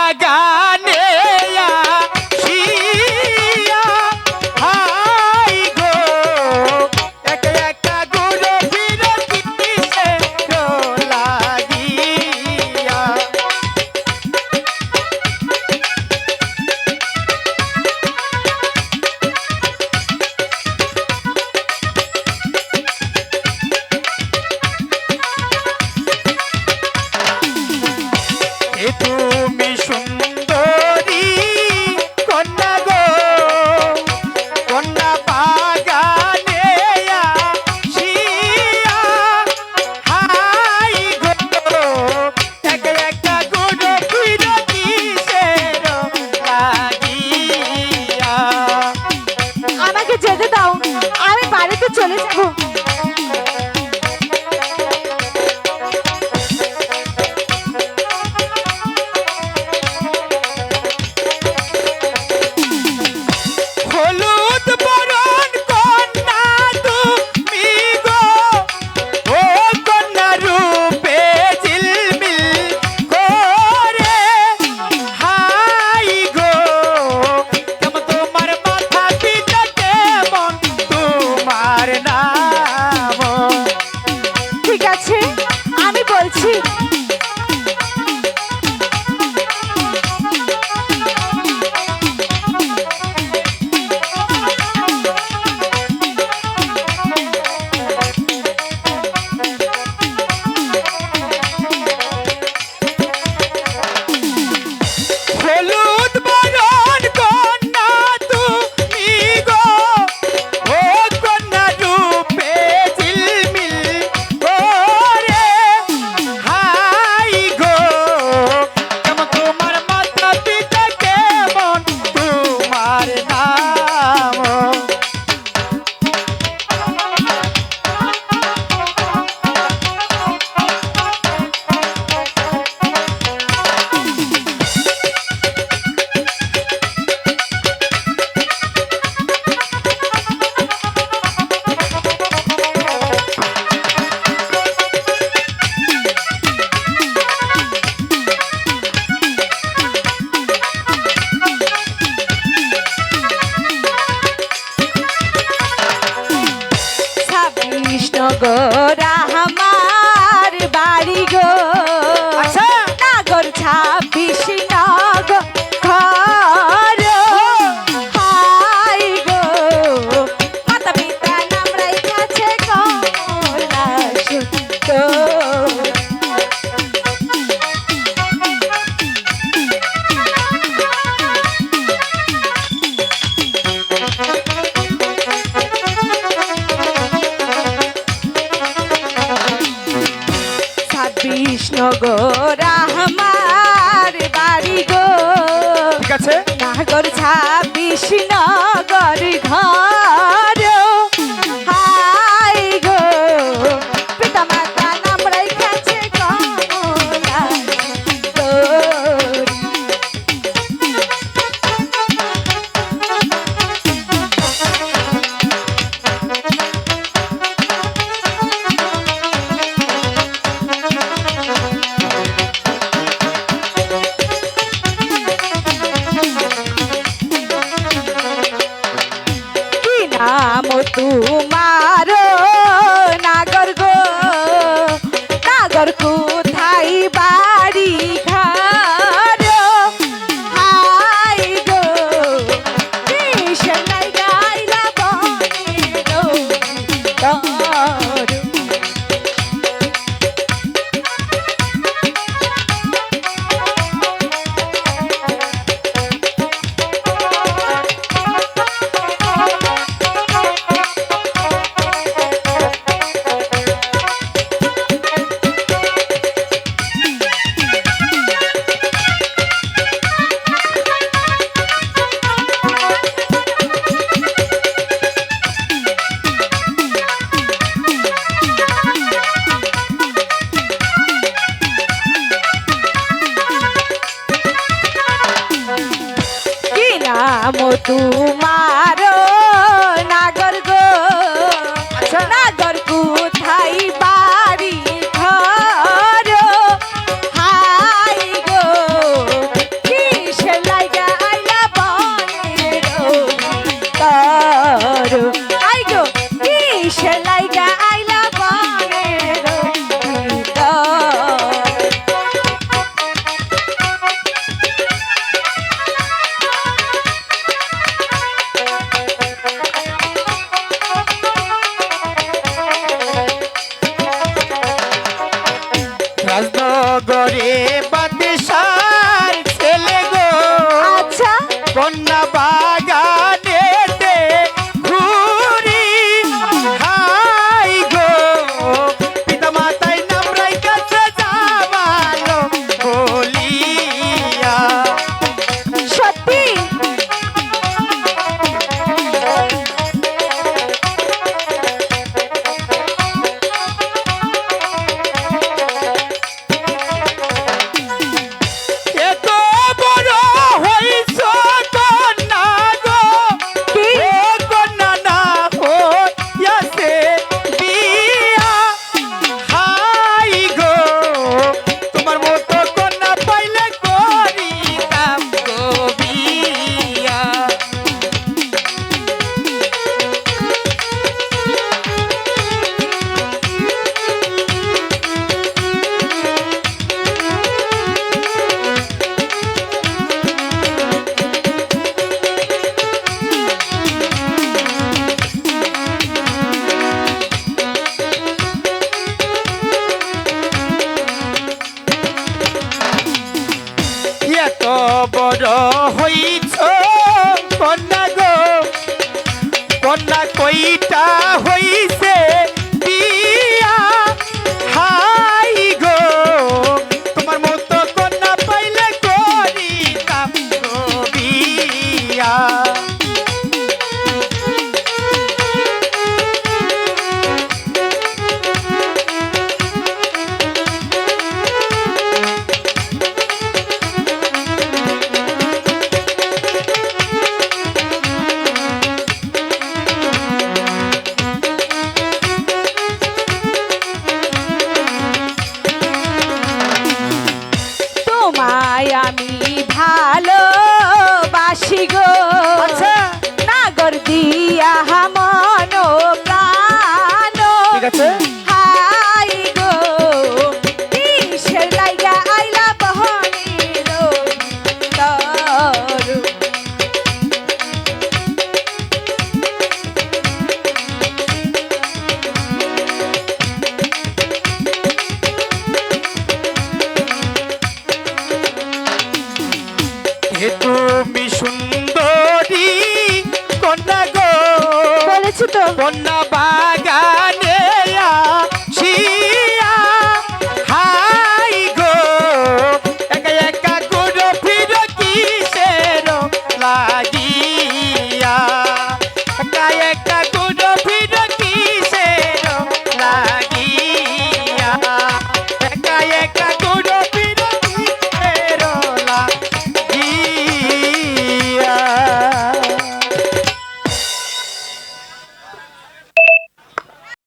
I got. চলে যাব গো কৃষ্ণ গো রাহমার বাড়ি গো। ঠিক আছে। নাগর ছাব্বিশ নগর ঘর। কন্যা কইটা তোমায় আমি ভালো বাসি গো। বন্যা বাগানে শিয়া হাই গো, একা একা গুড়ো ফির কিসের লাগিয়া? একা একটা গুড়ো ফির